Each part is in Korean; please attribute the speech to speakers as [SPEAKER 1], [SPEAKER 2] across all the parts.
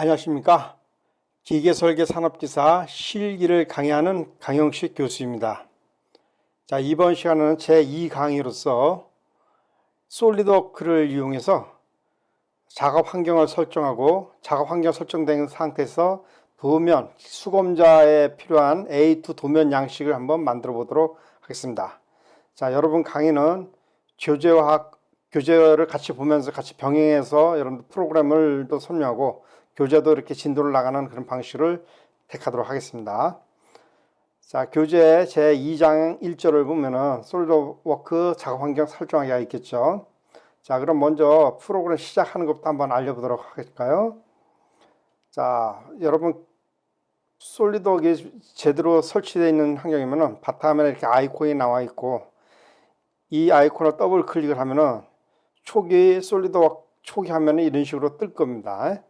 [SPEAKER 1] 안녕하십니까. 기계설계 산업기사 실기를 강의하는 강영식 교수입니다. 자, 이번 시간은 제2강의로서 솔리드워크를 이용해서 작업 환경을 설정하고 작업 환경 설정된 상태에서 도면, 수검자에 필요한 A2 도면 양식을 한번 만들어 보도록 하겠습니다. 자, 여러분 강의는 교재와 교재를 같이 보면서 같이 병행해서 여러분들 프로그램을 또 설명하고 교재도 이렇게 진도를 나가는 그런 방식을 택하도록 하겠습니다. 자, 교재 제 2장 1절을 보면은 솔드워크 작업 환경 설정하기가 있겠죠. 자, 그럼 먼저 프로그램 시작하는 것부터 한번 알려보도록 할까요? 자, 여러분 솔리드워크 제대로 설치되어 있는 환경이면은 바탕화면에 이렇게 아이콘이 나와 있고 이 아이콘을 더블 클릭을 하면은 초기 솔리드워크 초기 화면이 이런 식으로 뜰 겁니다.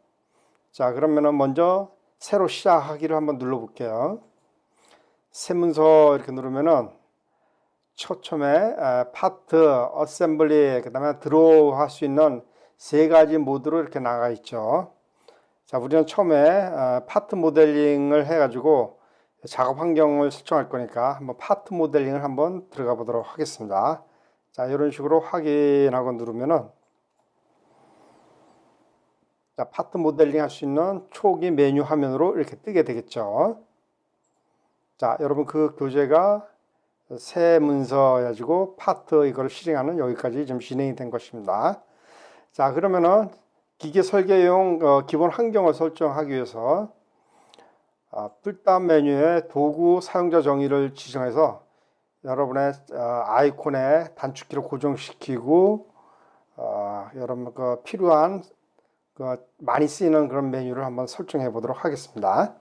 [SPEAKER 1] 자, 그러면은 먼저 새로 시작하기를 한번 눌러 볼게요. 새 문서 이렇게 누르면은 처음에 파트, 어셈블리, 그 다음에 드로우 할 수 있는 세 가지 모드로 이렇게 나가 있죠. 자, 우리는 처음에 파트 모델링을 해가지고 작업 환경을 설정할 거니까 한번 파트 모델링을 한번 들어가 보도록 하겠습니다. 자, 이런 식으로 확인하고 누르면은 자, 파트 모델링 할 수 있는 초기 메뉴 화면으로 이렇게 뜨게 되겠죠. 자, 여러분 그 교재가 새 문서 해가지고 파트 이걸 실행하는 여기까지 지금 진행이 된 것입니다. 자, 그러면은 기계 설계용 어, 기본 환경을 설정하기 위해서 아, 풀다운 메뉴에 도구 사용자 정의를 지정해서 여러분의 어, 아이콘에 단축키를 고정시키고 어, 여러분 그 필요한 그 많이 쓰이는 그런 메뉴를 한번 설정해 보도록 하겠습니다.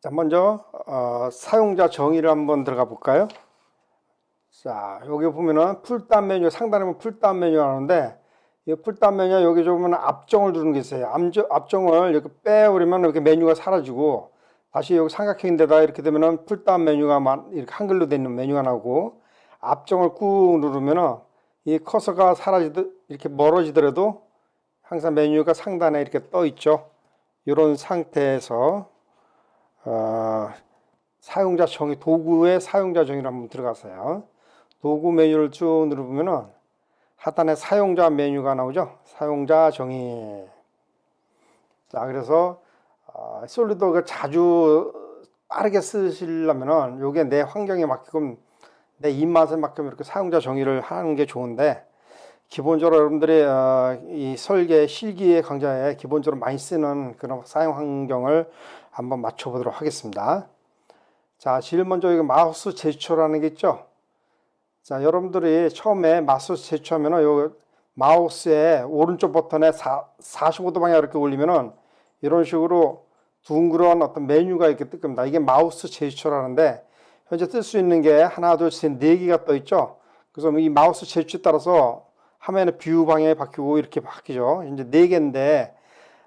[SPEAKER 1] 자, 먼저 어, 사용자 정의를 한번 들어가 볼까요? 자, 여기 보면은 풀다운 메뉴 상단에 보면 풀다운 메뉴가 나오는데 이 풀다운 메뉴 여기 보면 앞정을 누르는 게 있어요. 앞정, 앞정을 이렇게 빼버리면 이렇게 메뉴가 사라지고 다시 여기 삼각형인데다 이렇게 되면은 풀다운 메뉴가 이렇게 한글로 되어 있는 메뉴가 나오고 앞정을 꾹 누르면은 이 커서가 사라지듯 이렇게 멀어지더라도 항상 메뉴가 상단에 이렇게 떠 있죠. 이런 상태에서 어, 사용자 정의 도구의 사용자 정의를 한번 들어가세요. 도구 메뉴를 쭉 누르면은 하단에 사용자 메뉴가 나오죠. 사용자 정의. 자, 그래서 어, 솔리드워크 자주 빠르게 쓰시려면은 요게 내 환경에 맞게끔 내 입맛에 맞게끔 이렇게 사용자 정의를 하는 게 좋은데 기본적으로 여러분들이 어, 이 설계 실기의 강좌에 기본적으로 많이 쓰는 그런 사용 환경을 한번 맞춰 보도록 하겠습니다. 자, 제일 먼저 이거 마우스 제스처라는 게 있죠. 자, 여러분들이 처음에 마우스 제스처하면은 요 마우스의 오른쪽 버튼에 4, 45도 방향 이렇게 올리면은 이런 식으로 둥그런 어떤 메뉴가 이렇게 뜰 겁니다. 이게 마우스 제스처라는데 현재 뜰수 있는 게 하나, 둘, 셋, 네 개가 떠 있죠. 그래서 이 마우스 제스처에 따라서 화면의 뷰 방향이 바뀌고 이렇게 바뀌죠. 이제 네 개인데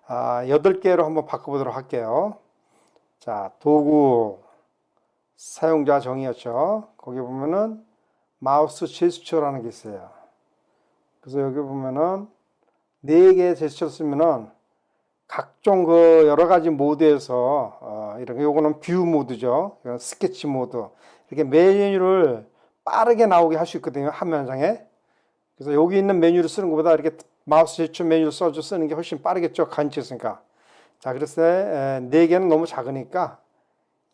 [SPEAKER 1] 아, 개로 한번 바꿔보도록 할게요. 자, 도구 사용자 정의였죠. 거기 보면은 마우스 제스처라는 게 있어요. 그래서 여기 보면은 네 개의 제스처 쓰면은 각종 그 여러 가지 모드에서 어, 이렇게 요거는 뷰 모드죠. 이건 스케치 모드. 이렇게 메뉴를 빠르게 나오게 할 수 있거든요. 화면상에. 그래서 여기 있는 메뉴를 쓰는 것보다 이렇게 마우스 제출 메뉴를 써줘 쓰는 게 훨씬 빠르겠죠. 간지였으니까. 자, 그래서 네 개는 너무 작으니까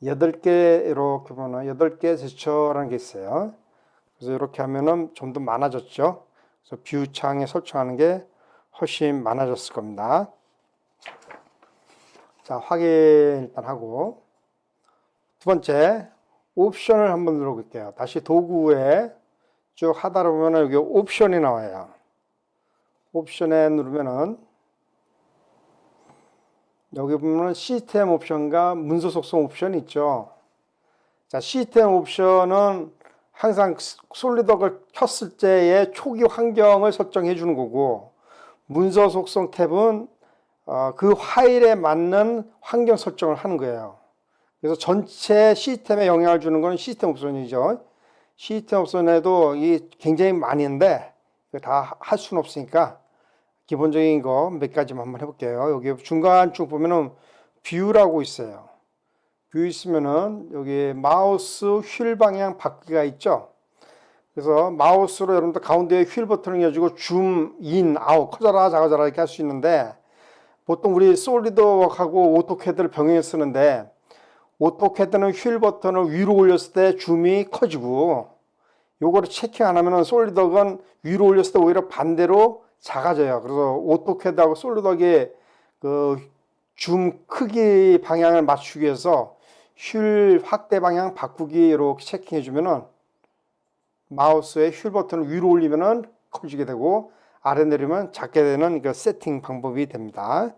[SPEAKER 1] 여덟 개 이렇게 보면 여덟 개 제스처라는 게 있어요. 그래서 이렇게 하면은 좀 더 많아졌죠. 그래서 뷰 창에 설정하는 게 훨씬 많아졌을 겁니다. 자, 확인 일단 하고. 두 번째, 옵션을 한번 눌러볼게요. 다시 도구에 쭉 하다 보면 여기 옵션이 나와요. 옵션에 누르면은 여기 보면 시스템 옵션과 문서 속성 옵션이 있죠. 자, 시스템 옵션은 항상 솔리드워크를 켰을 때의 초기 환경을 설정해 주는 거고 문서 속성 탭은 어, 그 파일에 맞는 환경 설정을 하는 거예요. 그래서 전체 시스템에 영향을 주는 것은 시스템 옵션이죠. 시스템 옵션에도 이 굉장히 많은데 다 할 수는 없으니까 기본적인 거 몇 가지만 한번 해볼게요. 여기 중간 쭉 보면은 뷰라고 있어요. 뷰 있으면은 여기 마우스 휠 방향 바퀴가 있죠. 그래서 마우스로 여러분들 가운데에 휠 버튼을 가지고 줌, 인, 아웃, 커져라, 작아져라 이렇게 할 수 있는데 보통 우리 솔리드워크하고 오토캐드를 병행해 쓰는데 오토캐드는 휠 버튼을 위로 올렸을 때 줌이 커지고 요거를 체킹 안 하면은 솔리드워크는 위로 올렸을 때 오히려 반대로 작아져요. 그래서 오토캐드하고 솔리드워크의 그줌 크기 방향을 맞추기 위해서 휠 확대 방향 바꾸기 이렇게 체킹해 주면은 마우스의 휠 버튼을 위로 올리면은 커지게 되고 아래 내리면 작게 되는 그 세팅 방법이 됩니다.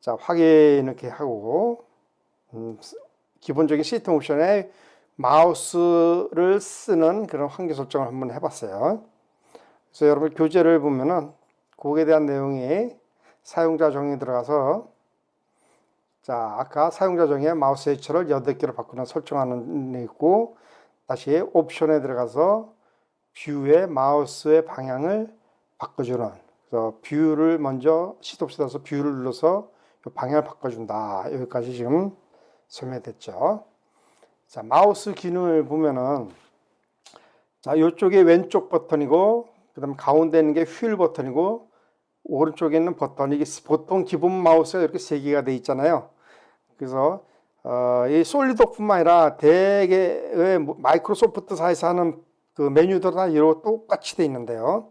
[SPEAKER 1] 자 확인 이렇게 하고 음, 기본적인 시스템 옵션에 마우스를 쓰는 그런 환경 설정을 한번 해봤어요. 그래서 여러분 교재를 보면은 그에 대한 내용이 사용자 정의에 들어가서 자 아까 사용자 정의에 마우스 H를 8개로 바꾸는 설정하는 데 있고 다시 옵션에 들어가서 뷰의 마우스의 방향을 바꿔주는. 그래서 뷰를 먼저 시도시도서 뷰를 눌러서 방향을 바꿔준다. 여기까지 지금 설명됐죠. 자 마우스 기능을 보면은 자 이쪽에 왼쪽 버튼이고 그 다음 가운데 있는 게 휠 버튼이고 오른쪽에 있는 버튼 이게 보통 기본 마우스가 이렇게 세 개가 돼 있잖아요. 그래서 어, 이 솔리드뿐만 아니라 대개의 마이크로소프트사에서 하는 그 메뉴들 다 이렇게 똑같이 돼 있는데요.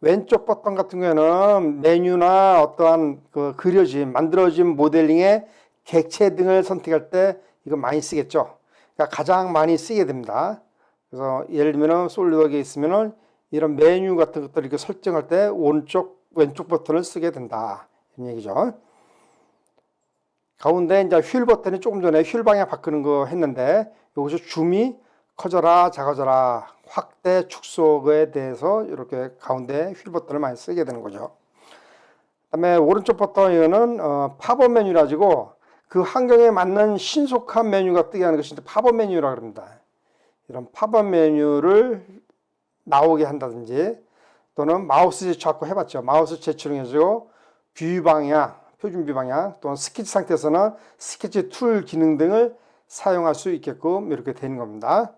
[SPEAKER 1] 왼쪽 버튼 같은 경우에는 메뉴나 어떠한 그 그려진 만들어진 모델링의 객체 등을 선택할 때 이거 많이 쓰겠죠. 그러니까 가장 많이 쓰게 됩니다. 그래서 예를 들면 솔리드워크에 있으면은 이런 메뉴 같은 것들 이렇게 설정할 때 오른쪽 왼쪽 버튼을 쓰게 된다. 이런 얘기죠. 가운데 이제 휠 버튼이 조금 전에 휠 방향 바꾸는 거 했는데 여기서 줌이 커져라 작아져라 확대 축소에 대해서 이렇게 가운데 휠 버튼을 많이 쓰게 되는 거죠. 그다음에 오른쪽 버튼 이거는 어, 팝업 메뉴라 가지고 그 환경에 맞는 신속한 메뉴가 뜨게 하는 것이 팝업 메뉴라 그럽니다. 이런 팝업 메뉴를 나오게 한다든지 또는 마우스 제출하고 해봤죠. 마우스 제출해가지고 뷰 방향 표준 뷰 방향 또는 스케치 상태에서는 스케치 툴 기능 등을 사용할 수 있게끔 이렇게 되는 겁니다.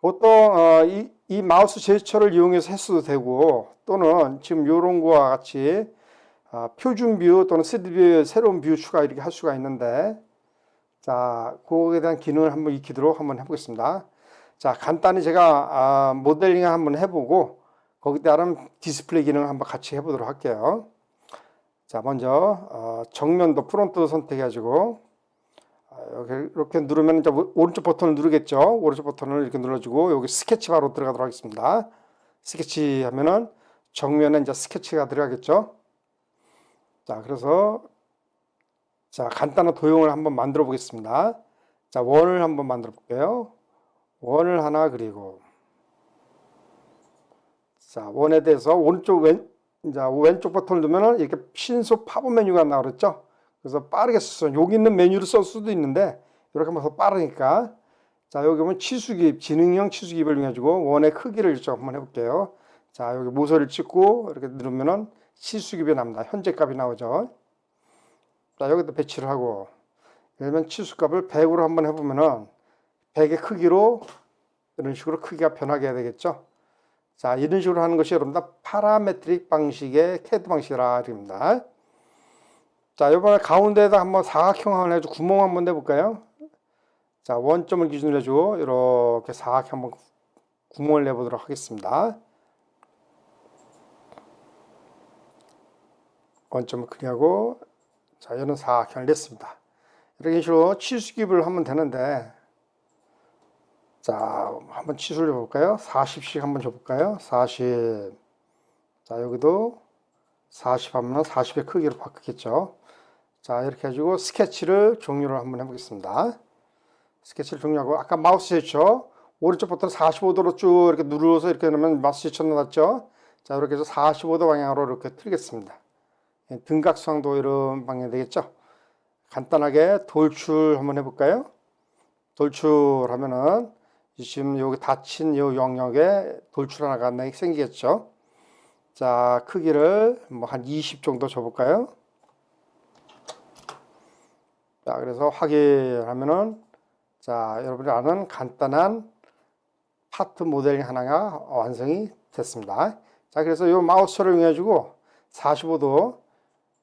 [SPEAKER 1] 보통 어, 이, 이, 마우스 제스처를 이용해서 했어도 되고 또는 지금 이런 거와 같이 어, 표준 뷰 또는 3D 뷰 새로운 뷰 추가 이렇게 할 수가 있는데 자 그거에 대한 기능을 한번 익히도록 한번 해보겠습니다. 자 간단히 제가 아, 모델링을 한번 해보고 거기에 따른 디스플레이 기능을 한번 같이 해보도록 할게요. 자, 먼저 어, 정면도 프론트 선택해가지고 어, 이렇게, 누르면 이제 오른쪽 버튼을 누르겠죠. 오른쪽 버튼을 이렇게 눌러주고 여기 스케치 바로 들어가도록 하겠습니다. 스케치 하면은 정면에 이제 스케치가 들어가겠죠. 자, 그래서 자 간단한 도형을 한번 만들어 보겠습니다. 자, 원을 한번 만들어 볼게요. 원을 하나 그리고 자, 원에 대해서 오른쪽 왼 이제 왼쪽 버튼을 누르면 이렇게 신속 팝업 메뉴가 나오겠죠. 그래서 빠르게 써서 여기 있는 메뉴를 쓸 수도 있는데 이렇게 하면 더 빠르니까 자 여기 보면 치수기입 지능형 치수기입을 가지고 원의 크기를 좀 한번 해볼게요. 자 여기 모서리를 찍고 이렇게 누르면은 치수기입이 납니다. 현재 값이 나오죠. 자 여기도 배치를 하고 예를 들면 치수값을 100으로 한번 해보면은 100의 크기로 이런 식으로 크기가 변하게 되겠죠. 자, 이런 식으로 하는 것이 여러분들 파라메트릭 방식의 캐드 방식이라 합니다. 자, 이번에 가운데에다 한번 사각형 한번 해주고 구멍 한번 내볼까요? 자, 원점을 기준으로 해주고 이렇게 사각형 한번 구멍을 내보도록 하겠습니다. 원점을 크게 하고 자, 이런 사각형을 냈습니다. 이렇게 식으로 치수기을 하면 되는데 자, 한번 치수를 해볼까요? 40씩 한번 줘볼까요? 40. 자, 여기도 40 하면 40의 크기로 바뀌겠죠. 자, 이렇게 해주고 스케치를 종료를 한번 해보겠습니다. 스케치를 종료하고, 아까 마우스 제쳐, 오른쪽 버튼 45도로 쭉 이렇게 눌러서 이렇게 놓으면 마우스 제쳐 넣었죠. 자, 이렇게 해서 45도 방향으로 이렇게 틀겠습니다. 예, 등각수항도 이런 방향 되겠죠. 간단하게 돌출 한번 해볼까요? 돌출하면은 지금 여기 닫힌 이 영역에 돌출 하나가 생기겠죠. 자, 크기를 뭐 한 20 정도 줘볼까요? 자, 그래서 확인하면은 자, 여러분이 아는 간단한 파트 모델링 하나가 완성이 됐습니다. 자, 그래서 이 마우스를 이용해가지고 45도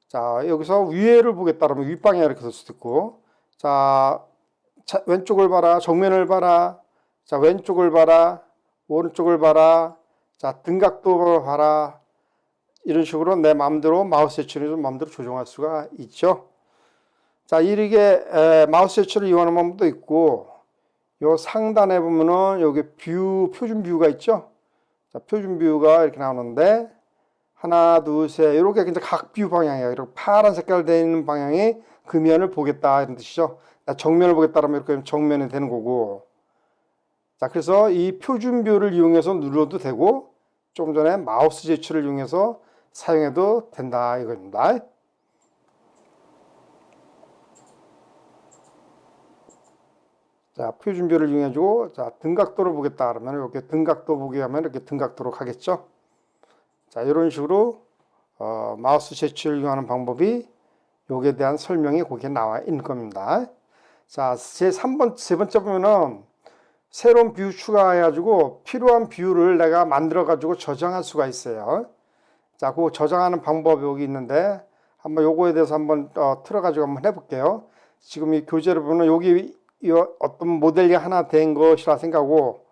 [SPEAKER 1] 자, 여기서 위에를 보겠다 그러면 윗방향 이렇게 될 수도 있고 자, 자, 왼쪽을 봐라, 정면을 봐라, 자, 왼쪽을 봐라, 오른쪽을 봐라, 자, 등각도 봐라, 이런 식으로 내 마음대로 마우스 해치를 좀 마음대로 조정할 수가 있죠. 자, 이렇게 에, 마우스 해치를 이용하는 방법도 있고, 요 상단에 보면은 여기 뷰, 표준 뷰가 있죠. 자, 표준 뷰가 이렇게 나오는데, 하나, 둘, 셋, 이렇게 이제 각뷰 방향이에요. 이렇게 파란 색깔 되어 있는 방향이 그 면을 보겠다 이런 뜻이죠. 자, 정면을 보겠다 그러면 이렇게 정면이 되는 거고. 자, 그래서 이 표준 뷰를 이용해서 눌러도 되고, 좀 전에 마우스 제출을 이용해서 사용해도 된다 이겁니다. 자, 표준뷰를 이용해주고, 자, 등각도를 보겠다 그러면 이렇게 등각도 보게 하면 이렇게 등각도로 가겠죠. 자, 이런 식으로 어, 마우스 제출을 이용하는 방법이 여기에 대한 설명이 거기에 나와 있는 겁니다. 자, 제 3번, 세 번째 보면은 새로운 뷰 추가해가지고 필요한 뷰를 내가 만들어가지고 저장할 수가 있어요. 자, 그 저장하는 방법이 여기 있는데 한번 요거에 대해서 한번 어, 틀어가지고 한번 해볼게요. 지금 이 교재를 보면 여기 이 어떤 모델이 하나 된 것이라 생각하고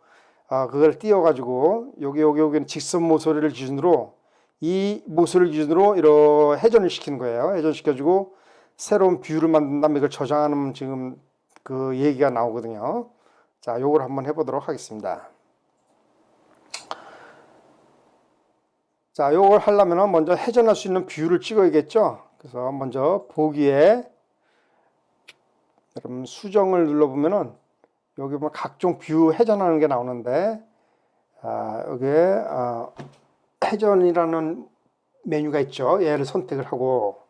[SPEAKER 1] 어, 그걸 띄워가지고 여기 여기 여기는 직선 모서리를 기준으로 이 모서리를 기준으로 이런 회전을 시키는 거예요. 회전시켜주고 새로운 뷰를 만든 다음에 이걸 저장하는 지금 그 얘기가 나오거든요. 자, 요걸 한번 해보도록 하겠습니다. 자, 요걸 하려면 먼저 회전할 수 있는 뷰를 찍어야겠죠. 그래서 먼저 보기에 여러분 수정을 눌러보면은 여기 뭐 각종 뷰 회전하는 게 나오는데 아, 여기에 아, 회전이라는 메뉴가 있죠. 얘를 선택을 하고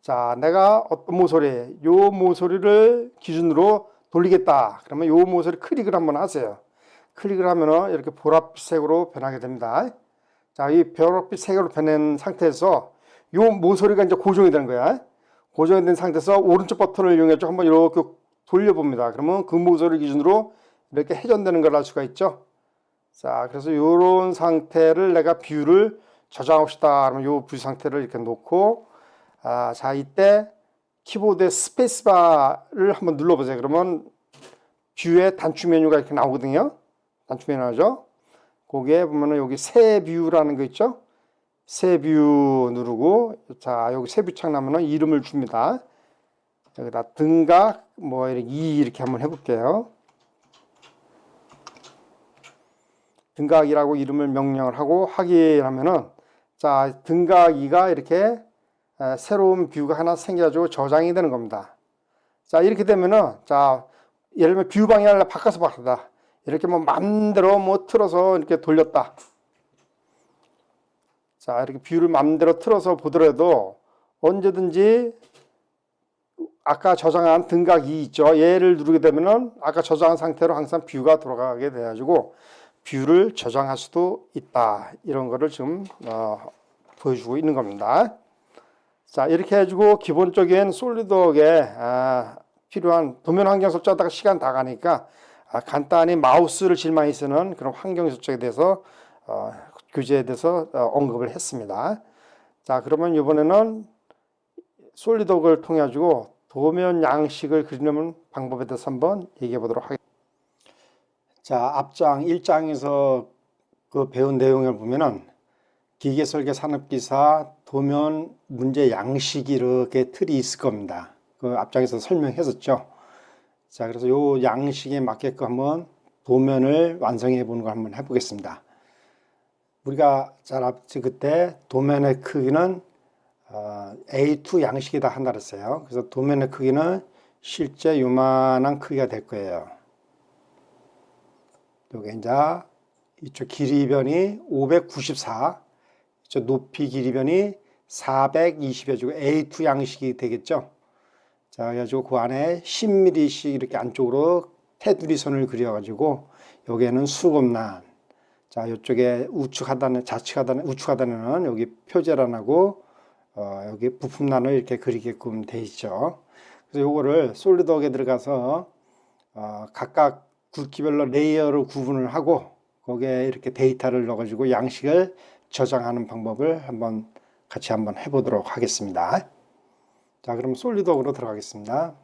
[SPEAKER 1] 자, 내가 어떤 모서리, 요 모서리를 기준으로 돌리겠다. 그러면 요 모서리 클릭을 한번 하세요. 클릭을 하면은 이렇게 보랏빛색으로 변하게 됩니다. 자, 이 보랏빛 색으로 변한 상태에서 요 모서리가 이제 고정이 되는 거야. 고정이 된 상태에서 오른쪽 버튼을 이용해서 한번 이렇게 돌려봅니다. 그러면 그 모서리 기준으로 이렇게 회전되는 걸 알 수가 있죠. 자, 그래서 이런 상태를 내가 뷰를 저장하고 싶다. 그러면 요뷰 상태를 이렇게 놓고, 아, 자, 이때 키보드의 스페이스바를 한번 눌러보세요. 그러면 뷰의 단추 메뉴가 이렇게 나오거든요. 단추 메뉴 나오죠. 거기에 보면은 여기 새 뷰라는 거 있죠. 새뷰 누르고, 자, 여기 새뷰창 나면은 이름을 줍니다. 여기다 등각, 뭐, 이렇게 이 이렇게 한번 해볼게요. 등각2라고 이름을 명령을 하고 확인하면은 자 등각 2가 이렇게 에, 새로운 뷰가 하나 생겨가지고 저장이 되는 겁니다. 자 이렇게 되면은 자 예를 들면 뷰 방향을 바꿔서 바꾸다 이렇게 뭐 맘대로 뭐 틀어서 이렇게 돌렸다. 자 이렇게 뷰를 맘대로 틀어서 보더라도 언제든지 아까 저장한 등각 2 있죠. 얘를 누르게 되면은 아까 저장한 상태로 항상 뷰가 돌아가게 돼가지고 뷰를 저장할 수도 있다. 이런 거를 지금 어, 보여주고 있는 겁니다. 자 이렇게 해주고 기본적인 솔리드웍에 아, 필요한 도면 환경 설정하다가 시간 다 가니까 아, 간단히 마우스를 많이 쓰는 그런 환경 설정에 대해서 어, 교재에 대해서 어, 언급을 했습니다. 자 그러면 이번에는 솔리드웍을 통해 가지고 도면 양식을 그리는 방법에 대해서 한번 얘기해 보도록 하겠습니다. 자, 앞장 1장에서 그 배운 내용을 보면은 기계 설계 산업기사 도면 문제 양식이 이렇게 틀이 있을 겁니다. 그 앞장에서 설명했었죠. 자, 그래서 요 양식에 맞게끔 한번 도면을 완성해 보는 걸 한번 해보겠습니다. 우리가 잘 앞지 그때 도면의 크기는 어, A2 양식이다 한다 그랬어요. 그래서 도면의 크기는 실제 요만한 크기가 될 거예요. 여기 이제 이쪽 길이 변이 594, 이쪽 높이 길이 변이 420해주고 A2 양식이 되겠죠. 자, 그래가지고 그 안에 10mm씩 이렇게 안쪽으로 테두리 선을 그려가지고 여기에는 수급란, 자, 이쪽에 우측 하단에 좌측 하단에 우측 하단에는 여기 표제란하고 어, 여기 부품란을 이렇게 그리게끔 돼 있죠. 그래서 요거를 솔리드웍에 들어가서 어, 각각 굵기별로 레이어로 구분을 하고 거기에 이렇게 데이터를 넣어가지고 양식을 저장하는 방법을 한번 같이 한번 해보도록 하겠습니다. 자, 그럼 솔리드웍으로 들어가겠습니다.